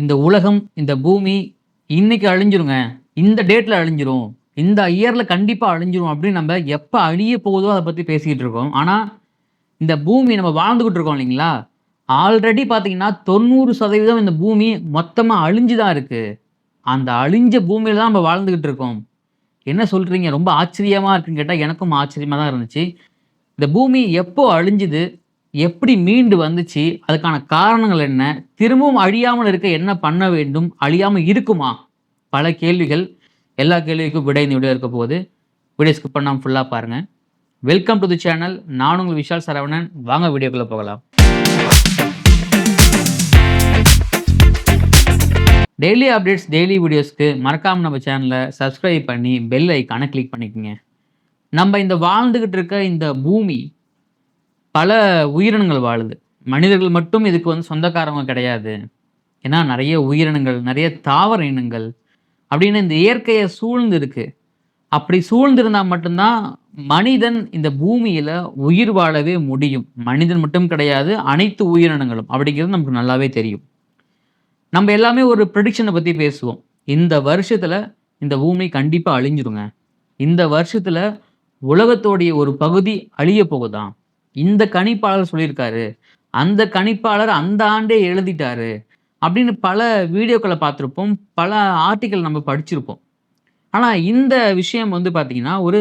இந்த உலகம் இந்த பூமி இன்னைக்கு அழிஞ்சிருங்க. இந்த டேட்ல அழிஞ்சிரும். இந்த இயர்ல கண்டிப்பா அழிஞ்சிரும் அப்படின்னு நம்ம எப்ப அழிய போகுதோ அதை பத்தி பேசிக்கிட்டு இருக்கோம். ஆனா இந்த பூமி நம்ம வாழ்ந்துகிட்டு இருக்கோம் இல்லைங்களா? ஆல்ரெடி பார்த்தீங்கன்னா தொண்ணூறு சதவீதம் இந்த பூமி மொத்தமாக அழிஞ்சு தான் அந்த அழிஞ்ச பூமியில் தான் நம்ம வாழ்ந்துக்கிட்டு இருக்கோம். என்ன சொல்கிறீங்க ரொம்ப ஆச்சரியமாக இருக்குன்னு கேட்டால் எனக்கும் ஆச்சரியமாக தான் இருந்துச்சு. இந்த பூமி எப்போ அழிஞ்சுது? எப்படி மீண்டு வந்துச்சு? அதுக்கான காரணங்கள் என்ன? திரும்பவும் அழியாமல் இருக்க என்ன பண்ண வேண்டும்? அழியாமல் இருக்குமா? பல கேள்விகள். எல்லா கேள்விக்கும் விடை இந்த வீடியோ இருக்க போது வீடியோ ஸ்கிப் பண்ணாமல் ஃபுல்லாக பாருங்கள் வெல்கம் டு தி சேனல் நான் உங்கள் விஷால் சரவணன். வாங்க வீடியோக்குள்ளே போகலாம். டெய்லி அப்டேட்ஸ் டெய்லி வீடியோஸ்க்கு மறக்காமல் நம்ம சேனலை சப்ஸ்கிரைப் பண்ணி பெல் ஐக்கானை கிளிக் பண்ணிக்கோங்க. நம்ம இந்த வாழ்ந்துக்கிட்டு இருக்க இந்த பூமி பல உயிரினங்கள் வாழுது. மனிதர்கள் மட்டும் இதுக்கு வந்து சொந்தக்காரங்க கிடையாது. ஏன்னா நிறைய உயிரினங்கள் நிறைய தாவர இனங்கள் அப்படின்னு இந்த இயற்கையை சூழ்ந்திருக்கு அப்படி சூழ்ந்திருந்தால் மட்டும்தான் மனிதன் இந்த பூமியில் உயிர் வாழவே முடியும். மனிதன் மட்டும் கிடையாது அனைத்து உயிரினங்களும். அப்படிங்கிறது நமக்கு நல்லாவே தெரியும். நம்ம எல்லாமே ஒரு ப்ரடிக்ஷனை பற்றி பேசுவோம். இந்த வருஷத்தில் இந்த பூமி கண்டிப்பாக அழிஞ்சிருங்க. இந்த வருஷத்தில் உலகத்தோடைய ஒரு பகுதி அழிய போகுதாம். இந்த கணிப்பாளர் சொல்லியிருக்காரு. அந்த கணிப்பாளர் அந்த ஆண்டே எழுதிட்டாரு அப்படின்னு பல வீடியோக்களை பார்த்துருப்போம். பல ஆர்டிக்கல் நம்ம படிச்சிருப்போம். ஆனால் இந்த விஷயம் வந்து பார்த்தீங்கன்னா ஒரு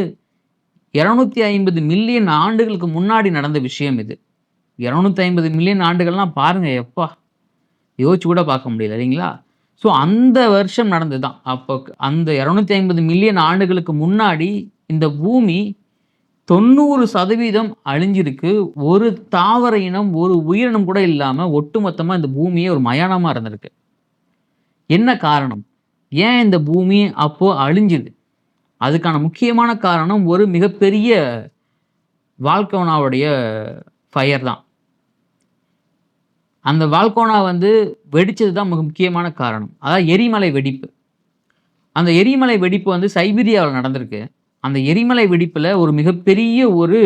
இரநூத்தி ஐம்பது மில்லியன் ஆண்டுகளுக்கு முன்னாடி நடந்த விஷயம் இது. இரநூத்தி ஐம்பது மில்லியன் ஆண்டுகள்லாம் பாருங்கள் எப்பா. யோசிச்சு கூட பார்க்க முடியல இல்லைங்களா? ஸோ அந்த வருஷம் நடந்தது தான் அப்போ அந்த இரநூத்தி ஐம்பது மில்லியன் ஆண்டுகளுக்கு முன்னாடி இந்த பூமி தொண்ணூறு சதவீதம் அழிஞ்சிருக்கு. ஒரு தாவர இனம் ஒரு உயிரினம் கூட இல்லாமல் ஒட்டுமொத்தமாக இந்த பூமியே ஒரு மயானமாக இருந்திருக்கு. என்ன காரணம்? ஏன் இந்த பூமி அப்போது அழிஞ்சுது? அதுக்கான முக்கியமான காரணம் ஒரு மிகப்பெரிய வால்கோனாவுடைய ஃபயர் தான். அந்த வால்கோனா வந்து வெடித்தது தான் மிக முக்கியமான காரணம். அதாவது எரிமலை வெடிப்பு. அந்த எரிமலை வெடிப்பு வந்து சைபீரியாவில் நடந்திருக்கு. அந்த எரிமலை வெடிப்பில் ஒரு மிகப்பெரிய ஒரு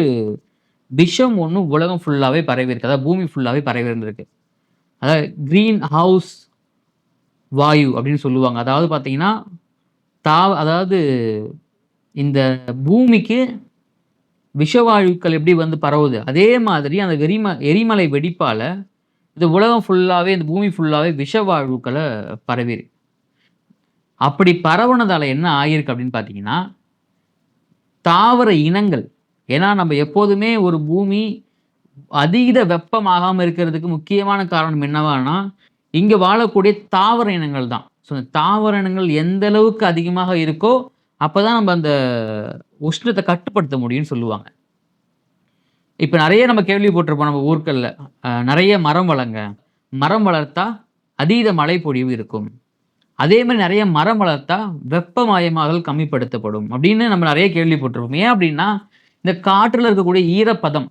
விஷம் ஒன்று உலகம் ஃபுல்லாகவே பரவி அதாவது பூமி ஃபுல்லாகவே பரவி இருந்திருக்கு. அதாவது க்ரீன் ஹவுஸ் வாயு அப்படின்னு சொல்லுவாங்க. அதாவது பார்த்தீங்கன்னா தா அதாவது இந்த பூமிக்கு விஷவாயுக்கள் எப்படி வந்து பரவுது? அதே மாதிரி அந்த எரிம எரிமலை வெடிப்பால் இந்த உலகம் ஃபுல்லாகவே இந்த பூமி ஃபுல்லாகவே விஷவாயுக்களை பரவிரு அப்படி பரவுனதால் என்ன ஆகிருக்கு அப்படின்னு பார்த்தீங்கன்னா தாவர இனங்கள். ஏன்னா நம்ம எப்போதுமே ஒரு பூமி அதீத வெப்பமாகாமல் இருக்கிறதுக்கு முக்கியமான காரணம் என்னவானா இங்கே வாழக்கூடிய தாவர இனங்கள் தான். ஸோ இந்த தாவர இனங்கள் எந்த அளவுக்கு அதிகமாக இருக்கோ அப்போ தான் நம்ம அந்த உஷ்ணத்தை கட்டுப்படுத்த முடியும்னு சொல்லுவாங்க. இப்போ நிறைய நம்ம கேள்விப்பட்டிருப்போம் நம்ம ஊர்களில். நிறைய மரம் வளங்க. மரம் வளர்த்தா அதீத மழை பொழிவு இருக்கும். அதே மாதிரி நிறைய மரம் வளர்த்தா வெப்பமயமாதல் கம்மிப்படுத்தப்படும் அப்படின்னு நம்ம நிறைய கேள்விப்பட்டிருப்போம். ஏன் அப்படின்னா இந்த காற்றில் இருக்கக்கூடிய ஈரப்பதம்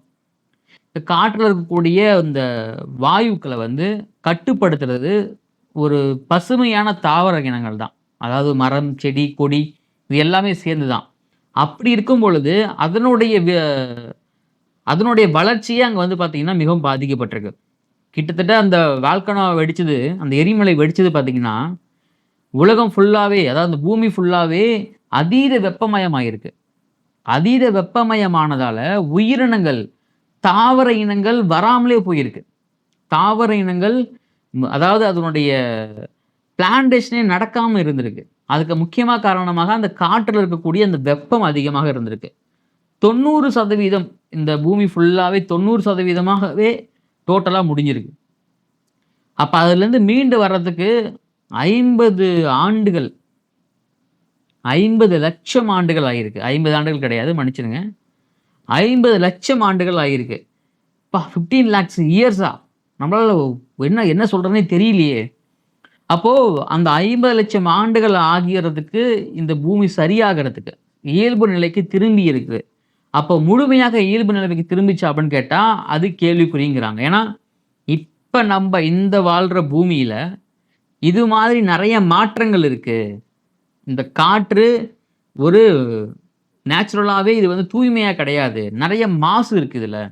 இந்த காற்றில் இருக்கக்கூடிய இந்த வாயுக்களை வந்து கட்டுப்படுத்துறது ஒரு பசுமையான தாவர இனங்கள் தான். அதாவது மரம் செடி கொடி இது எல்லாமே சேர்ந்து தான் அப்படி இருக்கும் பொழுது அதனுடைய அதனுடைய வளர்ச்சியே அங்கே வந்து பார்த்திங்கன்னா மிகவும் பாதிக்கப்பட்டிருக்கு. கிட்டத்தட்ட அந்த வால்கனோ வெடிச்சது அந்த எரிமலை வெடிச்சது பார்த்தீங்கன்னா உலகம் ஃபுல்லாகவே அதாவது பூமி ஃபுல்லாகவே அதீத வெப்பமயமாயிருக்கு. அதீத வெப்பமயமானதால் உயிரினங்கள் தாவர இனங்கள் வராமலே போயிருக்கு. தாவர இனங்கள் அதாவது அதனுடைய பிளான்டேஷனே நடக்காமல் இருந்திருக்கு. அதுக்கு முக்கியமாக காரணமாக அந்த காற்றில் இருக்கக்கூடிய அந்த வெப்பம் அதிகமாக இருந்திருக்கு. தொண்ணூறு சதவீதம் இந்த பூமி ஃபுல்லாகவே தொண்ணூறு சதவீதமாகவே டோட்டலாக முடிஞ்சிருக்கு. அப்போ அதுலேருந்து மீண்டு வர்றதுக்கு ஐம்பது ஆண்டுகள் ஐம்பது லட்சம் ஆண்டுகள் ஆகியிருக்கு ஐம்பது ஆண்டுகள் கிடையாது மன்னிச்சிடுங்க. ஐம்பது லட்சம் ஆண்டுகள் ஆகியிருக்கு பா ஃபிஃப்டீன் லேக்ஸ் இயர்ஸா நம்மளால் என்ன என்ன சொல்கிறதுனே தெரியலையே. அப்போது அந்த ஐம்பது லட்சம் ஆண்டுகள் ஆகிறதுக்கு இந்த பூமி சரியாகிறதுக்கு இயல்பு நிலைக்கு திரும்பி இருக்குது. அப்போ முழுமையாக இயல்பு நிலைமைக்கு திரும்பிச்சு அப்படின்னு கேட்டால் அது கேள்விக்குறிங்கிறாங்க. ஏன்னா இப்போ நம்ம இந்த வாழ்கிற பூமியில் இது மாதிரி நிறைய மாற்றங்கள் இருக்குது இந்த காற்று ஒரு நேச்சுரலாகவே இது வந்து தூய்மையாக கிடையாது. நிறைய மாசு இருக்குது இதில்.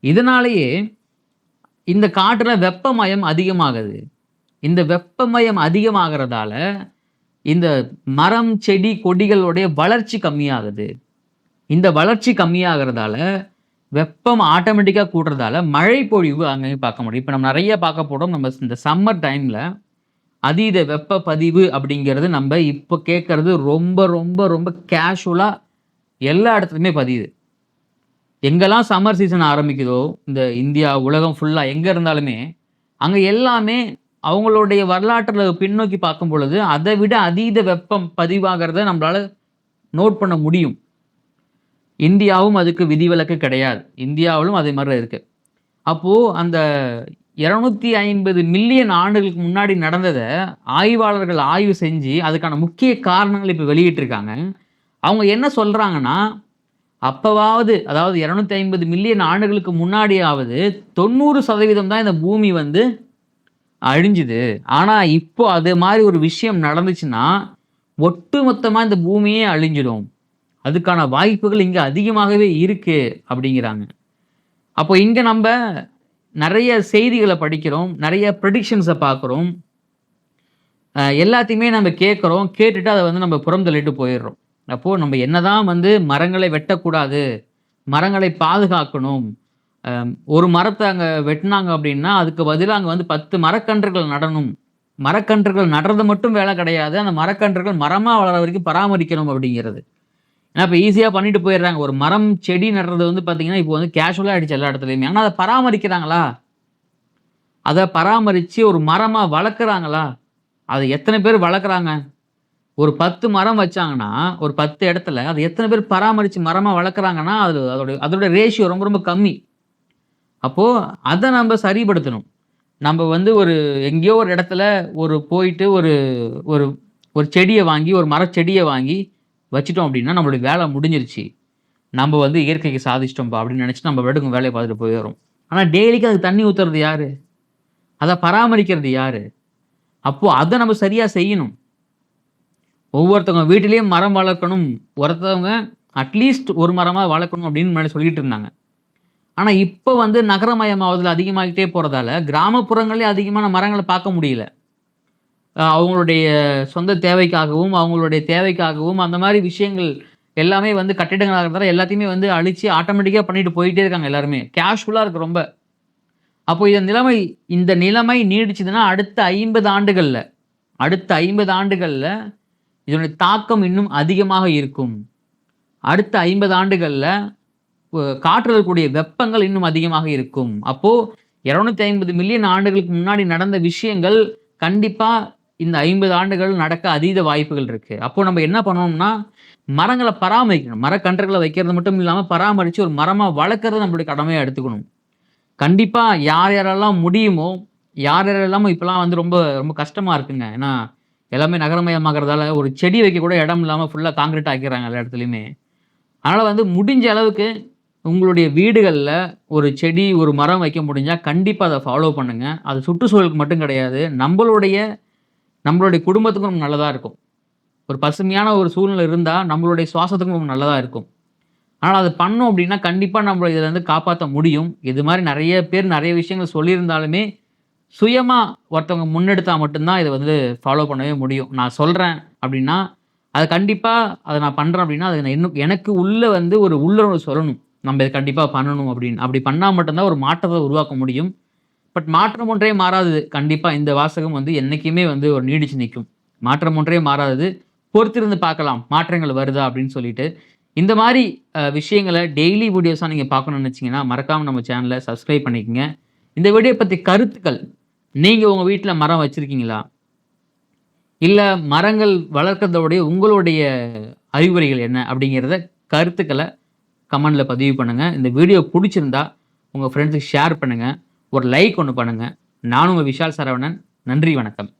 இதனாலேயே இந்த காற்றில் வெப்பமயம் அதிகமாகுது. இந்த வெப்பமயம் அதிகமாகிறதால இந்த மரம் செடி கொடிகளுடைய வளர்ச்சி கம்மியாகுது. இந்த வளர்ச்சி கம்மியாகிறதால வெப்பம் ஆட்டோமேட்டிக்காக கூட்டுறதால மழை பொழிவு அங்கேயும் பார்க்க முடியும். இப்போ நம்ம நிறைய பார்க்க போகிறோம் நம்ம இந்த சம்மர் டைமில் அதீத வெப்ப பதிவு அப்படிங்கிறது நம்ம இப்போ கேட்குறது ரொம்ப ரொம்ப ரொம்ப கேஷுவலாக எல்லா இடத்துலையுமே பதியுது. எங்கெல்லாம் சம்மர் சீசன் ஆரம்பிக்குதோ இந்த இந்தியா உலகம் ஃபுல்லாக எங்கே இருந்தாலுமே அங்கே எல்லாமே அவங்களுடைய வரலாற்றில் பின்னோக்கி பார்க்கும் பொழுது அதை விட அதீத வெப்பம் பதிவாகிறத நம்மளால் நோட் பண்ண முடியும். இந்தியாவும் அதுக்கு விதிவிலக்கு கிடையாது. இந்தியாவிலும் அதே மாதிரி இருக்குது அப்போது அந்த இரநூத்தி ஐம்பது மில்லியன் ஆண்டுகளுக்கு முன்னாடி நடந்ததை ஆய்வாளர்கள் ஆய்வு செஞ்சு அதுக்கான முக்கிய காரணங்கள் இப்போ வெளியிட்டிருக்காங்க. அவங்க என்ன சொல்கிறாங்கன்னா அப்போவாவது அதாவது இரநூத்தி ஐம்பது மில்லியன் ஆண்டுகளுக்கு முன்னாடியாவது தொண்ணூறு சதவீதம் தான் இந்த பூமி வந்து அழிஞ்சுது. ஆனால் இப்போ அது மாதிரி ஒரு விஷயம் நடந்துச்சுன்னா ஒட்டு மொத்தமாக இந்த பூமியே அழிஞ்சிடும். அதுக்கான வாய்ப்புகள் இங்கே அதிகமாகவே இருக்குது அப்படிங்கிறாங்க. அப்போ இங்கே நம்ம நிறைய செய்திகளை படிக்கிறோம் நிறைய ப்ரெடிக்ஷன்ஸை பார்க்குறோம். எல்லாத்தையுமே நம்ம கேட்குறோம் கேட்டுட்டு அதை வந்து நம்ம புறம் தள்ளிட்டு போயிடுறோம். அப்போது நம்ம என்னதான் வந்து மரங்களை வெட்டக்கூடாது மரங்களை பாதுகாக்கணும் ஒரு மரத்தை அங்கே வெட்டினாங்க அப்படின்னா அதுக்கு பதிலாக அங்கே வந்து பத்து மரக்கன்றுகள் நடணும். மரக்கன்றுகள் நடுறது மட்டும் வேலை கிடையாது அந்த மரக்கன்றுகள் மரமாக வளர வரைக்கும் பராமரிக்கணும் அப்படிங்கிறது. ஏன்னா இப்போ ஈஸியாக பண்ணிட்டு போயிடுறாங்க. ஒரு மரம் செடி நடுறது வந்து பார்த்தீங்கன்னா இப்போ வந்து கேஷுவலாக ஆகிடுச்சு எல்லா இடத்துலையுமே. ஆனால் அதை பராமரிக்கிறாங்களா? அதை பராமரித்து ஒரு மரமாக வளர்க்குறாங்களா? அதை எத்தனை பேர் வளர்க்குறாங்க? ஒரு பத்து மரம் வச்சாங்கன்னா ஒரு பத்து இடத்துல அது எத்தனை பேர் பராமரித்து மரமாக வளர்க்குறாங்கன்னா அது அதோட அதோட ரேஷியோ ரொம்ப ரொம்ப கம்மி. அப்போது அதை நம்ம சரிப்படுத்தணும். நம்ம வந்து ஒரு எங்கேயோ ஒரு இடத்துல ஒரு போயிட்டு ஒரு ஒரு ஒரு செடியை வாங்கி ஒரு மரச்செடியை வாங்கி வச்சிட்டோம் அப்படின்னா நம்மளுடைய வேலை முடிஞ்சிருச்சு. நம்ம வந்து இயற்கைக்கு சாதிச்சிட்டோம்ப்பா அப்படின்னு நினச்சி நம்ம வெடுக்கும் வேலையை பார்த்துட்டு போயிடுறோம் ஆனால் டெய்லிக்கு அதுக்கு தண்ணி ஊற்றுறது யார்? அதை பராமரிக்கிறது யார்? அப்போது அதை நம்ம சரியாக செய்யணும். ஒவ்வொருத்தவங்க வீட்டிலேயும் மரம் வளர்க்கணும். ஒருத்தவங்க அட்லீஸ்ட் ஒரு மரமாக வளர்க்கணும் அப்படின்னு முன்னாடி சொல்லிட்டு இருந்தாங்க. ஆனால் இப்போ வந்து நகரமயமாவதில் அதிகமாகிட்டே போகிறதால கிராமப்புறங்களே அதிகமான மரங்களை பார்க்க முடியல. அவங்களுடைய சொந்த தேவைக்காகவும் அவங்களுடைய தேவைக்காகவும் அந்த மாதிரி விஷயங்கள் எல்லாமே வந்து கட்டிடங்களாக இருந்தாலும் எல்லாத்தையுமே வந்து அழித்து ஆட்டோமேட்டிக்காக பண்ணிட்டு போயிட்டே இருக்காங்க எல்லாருமே. கேஷுவலாக இருக்குது ரொம்ப. அப்போ இந்த நிலைமை இந்த நிலைமை நீடிச்சுதுன்னா அடுத்த ஐம்பது ஆண்டுகளில் அடுத்த ஐம்பது ஆண்டுகளில் இதனுடைய தாக்கம் இன்னும் அதிகமாக இருக்கும். அடுத்த ஐம்பது ஆண்டுகளில் காற்றில் கூடிய வெப்பங்கள் இன்னும் அதிகமாக இருக்கும். அப்போது இரநூத்தி ஐம்பது மில்லியன் ஆண்டுகளுக்கு முன்னாடி நடந்த விஷயங்கள் கண்டிப்பாக இந்த ஐம்பது ஆண்டுகள் நடக்க அதீத வாய்ப்புகள் இருக்குது அப்போது நம்ம என்ன பண்ணணும்னா மரங்களை பராமரிக்கணும். மரக்கன்றுகளை வைக்கிறது மட்டும் இல்லாமல் பராமரித்து ஒரு மரமாக வளர்க்குறது நம்மளுடைய கடமையாக எடுத்துக்கணும். கண்டிப்பாக யார் யாரெல்லாம் முடியுமோ யார் யாரெல்லாம் இப்போலாம் வந்து ரொம்ப ரொம்ப கஷ்டமாக இருக்குங்க. ஏன்னா எல்லாமே நகரமயமாகறதால ஒரு செடி வைக்க கூட இடம் இல்லாமல் ஃபுல்லாக காங்கிரீட் ஆக்கிறாங்க எல்லா இடத்துலையுமே. அதனால் வந்து முடிஞ்ச அளவுக்கு உங்களுடைய வீடுகளில் ஒரு செடி ஒரு மரம் வைக்க முடிஞ்சால் கண்டிப்பாக அதை ஃபாலோ பண்ணுங்கள் அது சுற்றுச்சூழலுக்கு மட்டும் கிடையாது. நம்மளுடைய நம்மளுடைய குடும்பத்துக்கும் நல்லதாக இருக்கும். ஒரு பசுமையான ஒரு சூழ்நிலை இருந்தால் நம்மளுடைய சுவாசத்துக்கும் நல்லதாக இருக்கும். ஆனால் அது பண்ணோம் அப்படின்னா கண்டிப்பாக நம்மளை இதில் வந்து காப்பாற்ற முடியும். இது மாதிரி நிறைய பேர் நிறைய விஷயங்கள் சொல்லியிருந்தாலுமே சுயமாக ஒருத்தவங்க முன்னெடுத்தால் மட்டும்தான் இதை வந்து ஃபாலோ பண்ணவே முடியும். நான் சொல்கிறேன் அப்படின்னா அது கண்டிப்பாக அதை நான் பண்ணுறேன் அப்படின்னா அது இன்னும் எனக்கு உள்ளே வந்து ஒரு உள்ளுணர்வு சொல்லணும். நம்ம இதை கண்டிப்பாக பண்ணணும் அப்படின்னு. அப்படி பண்ணால் மட்டும்தான் ஒரு மாற்றத்தை உருவாக்க முடியும். பட் மாற்றம் ஒன்றே மாறாதது. கண்டிப்பாக இந்த வாசகம் வந்து என்றைக்குமே வந்து ஒரு நீடிச்சு நிற்கும். மாற்றம் ஒன்றே மாறாதது. பொறுத்திருந்து பார்க்கலாம். மாற்றங்கள் வருதா அப்படின்னு சொல்லிட்டு. இந்த மாதிரி விஷயங்களை டெய்லி வீடியோஸாக நீங்கள் பார்க்கணும்னு நினச்சிங்கன்னா மறக்காமல் நம்ம சேனலை சப்ஸ்கிரைப் பண்ணிக்கோங்க. இந்த வீடியோ பற்றி கருத்துக்கள். நீங்கள் உங்கள் வீட்டில் மரம் வச்சுருக்கீங்களா? இல்லை மரங்கள் வளர்க்குறதோடைய உங்களுடைய அறிவுரைகள் என்ன அப்படிங்கிறத கருத்துக்களை கமெண்டில் பதிவு பண்ணுங்கள் இந்த வீடியோ பிடிச்சிருந்தா உங்கள் ஃப்ரெண்ட்ஸுக்கு ஷேர் பண்ணுங்கள் ஒரு லைக் ஒன்று பண்ணுங்கள் நானும் உங்கள் விஷால் சரவணன். நன்றி வணக்கம்.